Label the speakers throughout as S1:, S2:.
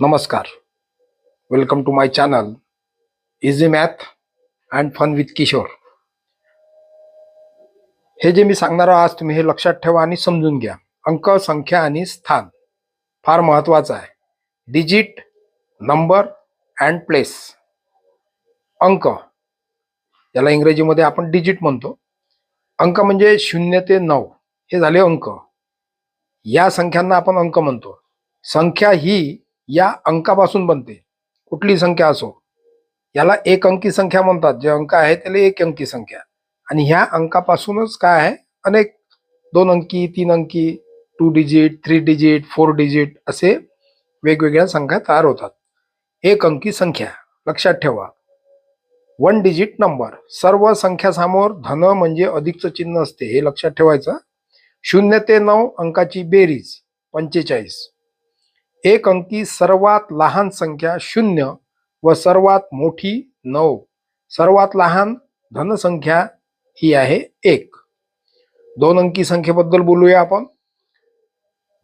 S1: नमस्कार. Welcome to my channel easy math and fun with Kishore हे जे मी सांगणार आहे आज तुम्ही हे लक्षात ठेवा आणि समजून घ्या. अंक संख्या आणि स्थान फार महत्वाचं आहे. डिजिट नंबर अँड प्लेस अंक. याला इंग्रजीमध्ये आपण डिजिट म्हणतो. अंक म्हणजे शून्य ते नऊ. हे झाले अंक. या संख्यांना आपण अंक म्हणतो. संख्या ही या अंकापासून बनते. कुठली संख्या असो. याला एक अंकी संख्या म्हणतात. जे अंक आहे त्याला एक अंकी संख्या. आणि ह्या अंकापासूनच काय आहे? अनेक दोन अंकी तीन अंकी two digit three digit four digit असे वेगवेगळ्या संख्या तयार होतात. एक अंकी संख्या. लक्षात ठेवा. वन डिजिट नंबर सर्व संख्यासमोर धन म्हणजे अधिकचं चिन्ह असते. हे लक्षात ठेवायचं. शून्य ते नऊ अंकाची बेरीज. पंचेचाळीस. एक अंकी सर्वात लहान संख्या शून्य व सर्वात मोठी नऊ. सर्वात लहान धनसंख्या ही आहे एक. दोन अंकी संख्येबद्दल बोलूया आपण.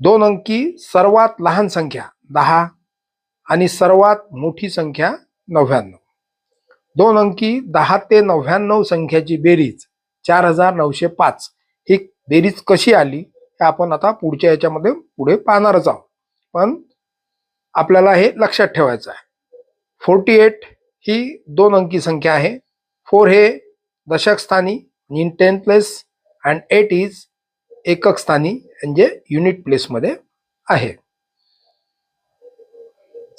S1: दोन अंकी सर्वात लहान संख्या दहा आणि सर्वात मोठी संख्या नव्याण्णव. दोन अंकी दहा ते नव्याण्णव संख्याची बेरीज चार हजार नऊशे पाच. ही बेरीज कशी आली हे आपण आता पुढच्या याच्यामध्ये पुढे पाहणारच आहोत. पण आपल्याला हे लक्षात ठेवायचं आहे. फोर्टी एट ही दोन अंकी संख्या आहे. फोर हे दशक स्थानी in ten place and eight is एकक स्थानी म्हणजे युनिट प्लेसमध्ये आहे.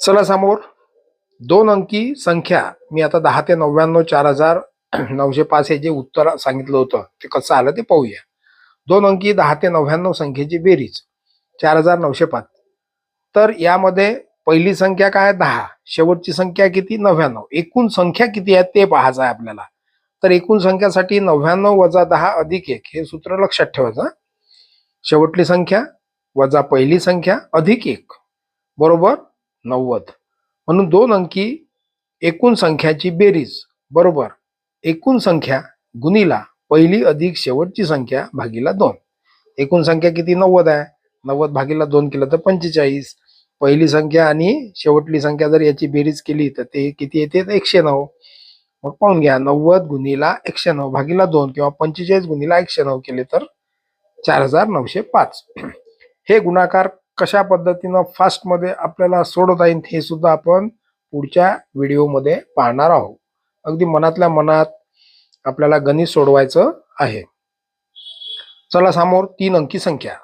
S1: चला समोर. दोन अंकी संख्या मी आता दहा ते नव्याण्णव चार हजार नऊशे पाच हे जे उत्तर सांगितलं होतं ते कसं आलं ते पाहूया. दोन अंकी दहा ते नव्याण्णव संख्येची बेरीज चार हजार नऊशे पाच. तर यामध्ये पहिली संख्या काय दहा. शेवटची संख्या किती? नव्याण्णव. एकूण संख्या किती आहे? ते पाहायचं आहे आपल्याला. तर एकूण संख्यासाठी नव्याण्णव वजा दहा अधिक एक. हे सूत्र लक्षात ठेवायचं शेवटली संख्या वजा पहिली संख्या अधिक एक. बरोबर? नव्वद. म्हणून दोन अंकी एकूण संख्याची बेरीज. बरोबर? एकूण संख्या गुणिला पहिली अधिक शेवटची संख्या भागीला दोन. एकूण संख्या किती? नव्वद आहे. नव्वद भागीला दोन केलं तर पंचेचाळीस. पहिली संख्या आणि शेवटली संख्या जर याची बेरीज केली तर ते किती येते? तर एकशे नऊ. मग पाहून घ्या नव्वद गुणिला एकशे नऊ भागीला दोन किंवा पंचेचाळीस गुणिला एकशे नऊ केले तर चार हजार नऊशे पाच. हे गुणाकार कशा पद्धतीनं फास्टमध्ये आपल्याला सोडवता येईल हे सुद्धा आपण पुढच्या व्हिडिओमध्ये पाहणार आहोत. अगदी मनातल्या मनात आपल्याला गणित सोडवायचं आहे. चला समोर तीन अंकी संख्या.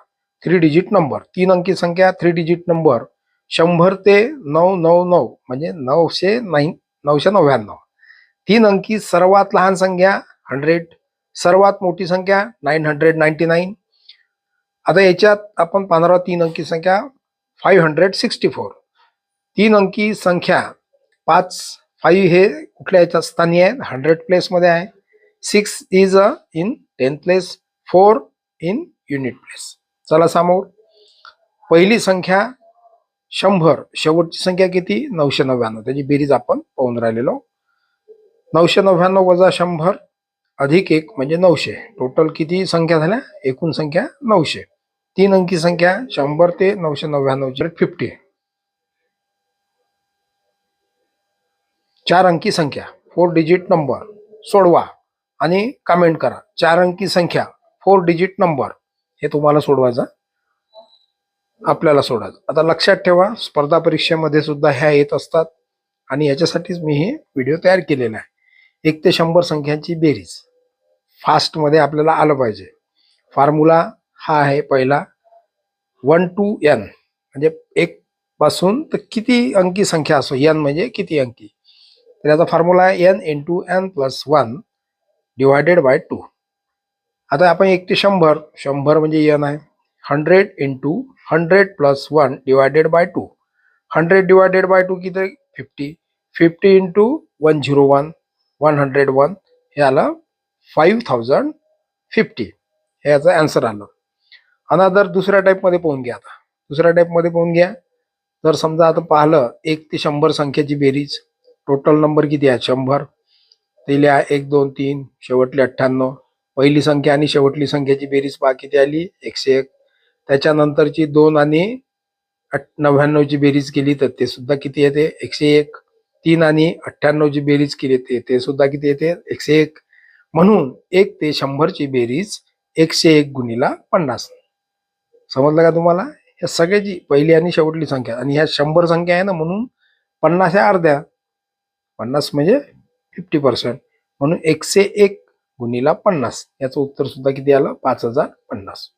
S1: थ्री डिजिट नंबर तीन अंकी संख्या थ्री डिजिट नंबर शंभर ते नऊ नऊ नऊ म्हणजे नऊशे नाईन नऊशे नव्याण्णव. तीन अंकी सर्वात लहान संख्या हंड्रेड सर्वात मोठी संख्या नाईन हंड्रेड नाईन्टी नाईन आता याच्यात आपण पाहणार आहोत तीन अंकी संख्या फाईव्ह हंड्रेड सिक्स्टी फोर तीन अंकी संख्या पाच फाईव्ह हे कुठल्या याच्यात स्थानी आहे हंड्रेड प्लेसमध्ये आहे. Six is a in ten place four in unit place चला समोर. पहिली संख्या शंभर. शेवटची संख्या किती? नऊशे नव्याण्णव. त्याची बेरीज आपण पाहून राहिलेलो. नऊशे नव्याण्णव वजा शंभर अधिक एक म्हणजे नऊशे. टोटल किती संख्या झाल्या? एकूण संख्या नऊशे. तीन अंकी संख्या शंभर ते नऊशे नव्याण्णव फिफ्टी चार अंकी संख्या. फोर डिजिट नंबर सोडवा आणि कमेंट करा. चार अंकी संख्या. फोर डिजिट नंबर हे तुम्हाला सोडवायचं. आपल्याला सोडायचं आता लक्षात ठेवा स्पर्धा परीक्षेमध्ये सुद्धा ह्या येत असतात आणि याच्यासाठीच मी हे व्हिडिओ तयार केलेला आहे. एक ते शंभर संख्यांची बेरीज. फास्टमध्ये आपल्याला आलं पाहिजे. फॉर्म्युला हा आहे पहिला. वन टू एन म्हणजे एक पासून तर किती अंकी संख्या असो एन म्हणजे किती अंकी? तर याचा फॉर्म्युला आहे N in two N plus one divided by two आता आपण एक ते शंभर. शंभर म्हणजे एन आहे. Hundred into hundred plus one divided by two. Hundred divided by two किती? Fifty. Fifty into one zero one one hundred one हे आलं फाईव्ह थाउजंड फिफ्टी. हे याचं आन्सर आलं. आणि जर दुसऱ्या टाईपमध्ये पाहून घ्या आता. दुसऱ्या टाईपमध्ये पाहून घ्या. जर समजा आता पाहिलं एक ते शंभर संख्येची बेरीज. टोटल नंबर किती आहे? शंभर. ते एक दोन तीन शेवटली अठ्ठ्याण्णव. पहिली संख्या आणि शेवटली संख्येची बेरीज पहा किती आली एकशे एक. त्याच्यानंतरची दोन आणि नव्याण्णवची बेरीज केली तर ते सुद्धा किती येते? एकशे एक. तीन आणि अठ्ठ्याण्णवची बेरीज केली ते ते सुद्धा किती येते? एकशे एक. म्हणून एक ते शंभरची बेरीज एकशे एक गुणीला पन्नास. समजलं का तुम्हाला? या सगळ्याची पहिली आणि शेवटली संख्या. आणि ह्या शंभर संख्या आहे ना म्हणून पन्नास ह्या अर्ध्या. पन्नास म्हणजे फिफ्टी पर्सेंट म्हणून एकशे एक गुणीला पन्नास. याचं उत्तर सुद्धा किती आलं? पाच हजार पन्नास.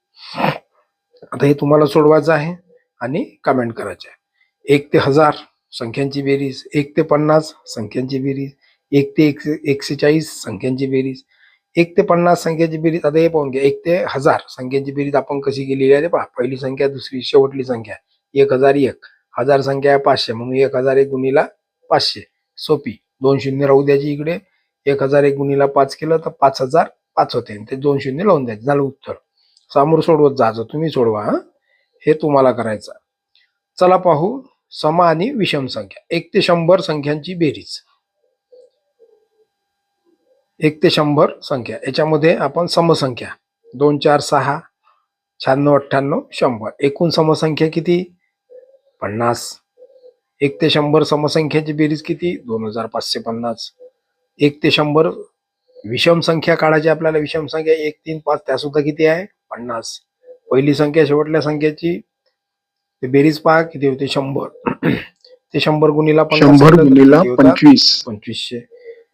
S1: आता हे तुम्हाला सोडवायचं आहे आणि कमेंट करायचं आहे. एक ते हजार संख्यांची बेरीज एक ते पन्नास संख्यांची बेरीज एक ते एकशे एकशे चाळीस संख्यांची बेरीज. एक ते पन्नास संख्याची बेरीज आता हे पाहून घ्या. एक ते हजार संख्यांची बेरीज आपण कशी केलेली आहे पहा. पहिली संख्या दुसरी शेवटली संख्या. एक हजार एक. हजार संख्या आहे पाचशे. म्हणून एक हजार एक गुणीला पाचशे. सोपी. दोन शून्य राहू द्यायची इकडे. एक हजार एक गुणीला पाच केलं तर पाच हजार पाच होते. आणि ते दोन शून्य लावून द्यायचे. झालं उत्तर. समोर सोडवत जायचं तुम्ही सोडवा हा? हे तुम्हाला करायचं चला पाहू सम आणि विषम संख्या. एक ते शंभर संख्यांची बेरीज. एक ते शंभर संख्या. याच्यामध्ये आपण समसंख्या. दोन चार सहा शहाण्णव अठ्ठ्याण्णव शंभर. एकूण समसंख्या किती? पन्नास. एक ते शंभर समसंख्याची बेरीज किती? दोन हजार पाचशे पन्नास. एक ते शंभर विषम संख्या काढायची आपल्याला. विषम संख्या एक तीन पाच त्यासुद्धा किती आहे? पन्नास. पहिली संख्या शेवटल्या संख्याची ते बेरीज पहा किती होते? शंभर. ते शंभर गुणीला
S2: शंभर गुणीला? पंचवीस.
S1: पंचवीसशे.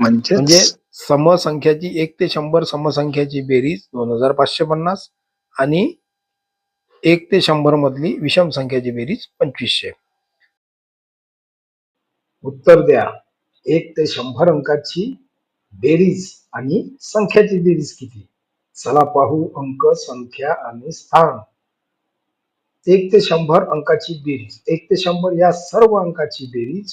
S2: म्हणजे
S1: समसंख्याची एक ते शंभर समसंख्याची बेरीज दोन हजार पाचशे पन्नास आणि एक ते शंभर मधली विषम संख्याची बेरीज पंचवीसशे. उत्तर द्या. एक ते शंभर अंकाची बेरीज आणि संख्याची बेरीज किती? चला पाहू अंक संख्या आणि स्थान. एक ते शंभर अंकाची बेरीज. एक ते शंभर या सर्व अंकाची बेरीज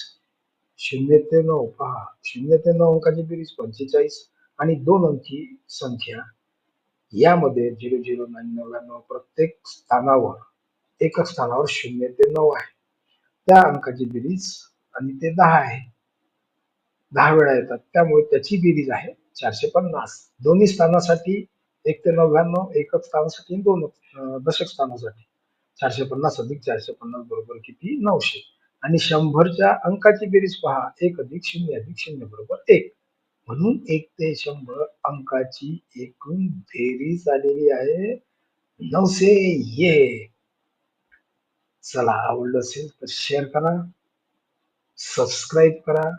S1: शून्य ते नऊ. पहा शून्य ते नऊ अंकाची बेरीज पंचेचाळीस आणि दोन अंकी संख्या. यामध्ये झिरो झिरो नाईन नव्याण्णव प्रत्येक स्थानावर एकच स्थानावर शून्य ते नऊ आहे. त्या अंकाची बेरीज आणि ते दहा आहे. दहा वेळा येतात. त्यामुळे त्याची बेरीज आहे चारशे पन्नास. दोन्ही स्थानासाठी एक ते नव्याण्णव एकच स्थानासाठी दोन दशक स्थानासाठी. चारशे पन्नास अधिक चारशे पन्नास बरोबर किती? नऊशे. आणि शंभरच्या अंकाची बेरीज पहा. एक अधिक शून्य अधिक शून्य बरोबर एक. म्हणून एक ते शंभर अंकाची एकूण बेरीज आलेली आहे. नऊशे ये चला आवडलं असेल तर शेअर करा. सबस्क्राईब करा.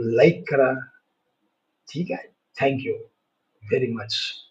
S1: लाईक करा. ठीक आहे. Thank you very much